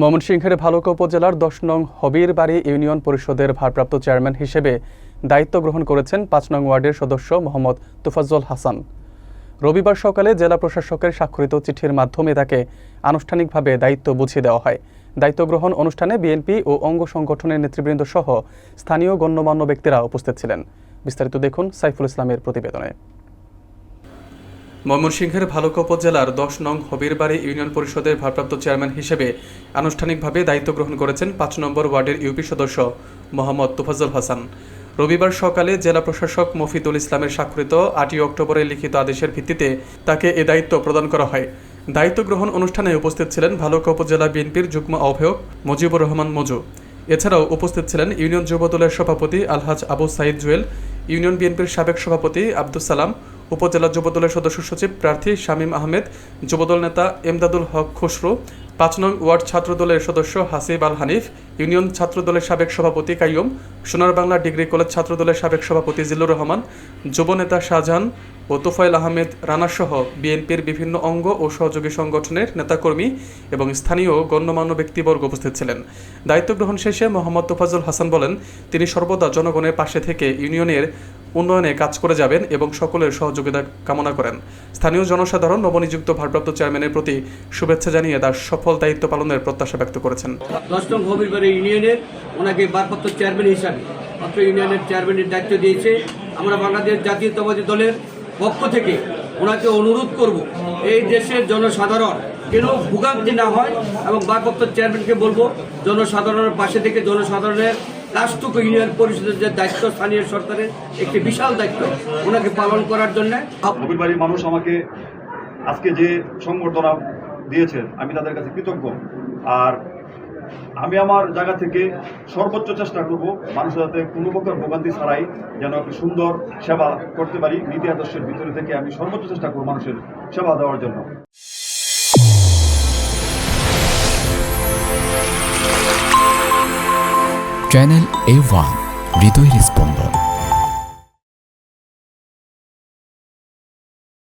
ময়মনসিংহের ভালুকা উপজেলার দশ নং হবির বাড়ি ইউনিয়ন পরিষদের ভারপ্রাপ্ত চেয়ারম্যান হিসেবে দায়িত্ব গ্রহণ করেছেন পাঁচ নং ওয়ার্ডের সদস্য মোহাম্মদ তুফাজ্জল হাসান। রবিবার সকালে জেলা প্রশাসকের স্বাক্ষরিত চিঠির মাধ্যমে তাকে আনুষ্ঠানিকভাবে দায়িত্ব বুঝিয়ে দেওয়া হয়। দায়িত্ব গ্রহণ অনুষ্ঠানে বিএনপি ও অঙ্গ সংগঠনের নেতৃবৃন্দ সহ স্থানীয় গণ্যমান্য ব্যক্তিরা উপস্থিত ছিলেন। বিস্তারিত দেখুন সাইফুল ইসলামের প্রতিবেদনে। ময়মনসিংহের ভালুকা উপজেলার দশ নং হবিরবাড়ি ইউনিয়ন পরিষদের ভারপ্রাপ্ত চেয়ারম্যান হিসেবে আনুষ্ঠানিকভাবে দায়িত্ব গ্রহণ করেছেন পাঁচ নম্বর ওয়ার্ডের ইউপি সদস্য মোহাম্মদ তুফাজ্জল হাসান। রবিবার সকালে জেলা প্রশাসক মফিদুল ইসলামের স্বাক্ষরিত আটই অক্টোবরের লিখিত আদেশের ভিত্তিতে তাকে এ দায়িত্ব প্রদান করা হয়। দায়িত্ব গ্রহণ অনুষ্ঠানে উপস্থিত ছিলেন ভালুকা উপজেলা বিএনপির যুগ্ম আহ্বায়ক মুজিবুর রহমান মজু। এছাড়াও উপস্থিত ছিলেন ইউনিয়ন যুবদলের সভাপতি আলহাজ আবু সাইদ জুয়েল, ইউনিয়ন বিএনপির সাবেক সভাপতি আব্দুল সালাম উপজেলা যুবদলের সদস্য সচিব প্রার্থী শামীম আহমেদ, যুবদল নেতা এমদাদুল হক খসরু, পাঁচ নং ওয়ার্ড ছাত্রদলের সদস্য হাসিব আল হানিফ, ইউনিয়ন ছাত্রদলের সাবেক সভাপতি কাইয়ুম সোনার বাংলা ডিগ্রি কলেজ ছাত্রদলের সাবেক সভাপতি জিল্লুর রহমান যুবনেতা শাহজাহান ও তোফায়েল আহমেদ রানাসহ বিএনপির বিভিন্ন অঙ্গ ও সহযোগী সংগঠনের নেতাকর্মী এবং স্থানীয় গণ্যমান্য ব্যক্তিবর্গ উপস্থিত ছিলেন। দায়িত্ব গ্রহণ শেষে মোহাম্মদ তোফাজুল হাসান বলেন, তিনি সর্বদা জনগণের পাশে থেকে ইউনিয়নের উন্নয়নে কাজ করে যাবেন এবং সকলের সহযোগিতা কামনা করেন। স্থানীয় জনসাধারণ নবনিযুক্ত ভারপ্রাপ্ত চেয়ারম্যানের প্রতি শুভেচ্ছা জানিয়ে তার সফল দায়িত্ব পালনের প্রত্যাশা ব্যক্ত করেছেন। দশ নং হবিরবাড়ি ইউনিয়নের ওনাকে ভারপ্রাপ্ত চেয়ারম্যান হিসাবে, অত্র ইউনিয়নের চেয়ারম্যানের দায়িত্ব দিয়েছে। আমরা বাংলাদেশ জাতীয়তাবাদী দলের পক্ষ থেকে ওনাকে অনুরোধ করব, এই দেশের জনসাধারণ যেন ভোগান্তি না হয় এবং ভারপ্রাপ্ত চেয়ারম্যানকে বলব, জনসাধারণের পাশে থেকে জনসাধারণের কাজটুকু ইউনিয়ন পরিষদের যে দায়িত্ব স্থানীয় সরকারের, একটি বিশাল দায়িত্ব ওনাকে পালন করার জন্য। নবীর বাড়ির মানুষ আমাকে আজকে যে সংবর্ধনা দিয়েছেন, আমি তাদের কাছে কৃতজ্ঞ। আর আমি আমার জায়গা থেকে সর্বোচ্চ চেষ্টা করব মানুষের যাতে কোনো প্রকার ভোগান্তি ছাড়াই যেন একটি সুন্দর সেবা করতে পারি, নীতি আদর্শের ভিতরে থেকে আমি সর্বোচ্চ চেষ্টা করব মানুষের সেবা দেওয়ার জন্য। চ্যানেল এ ওয়ান হৃদয় স্পন্দন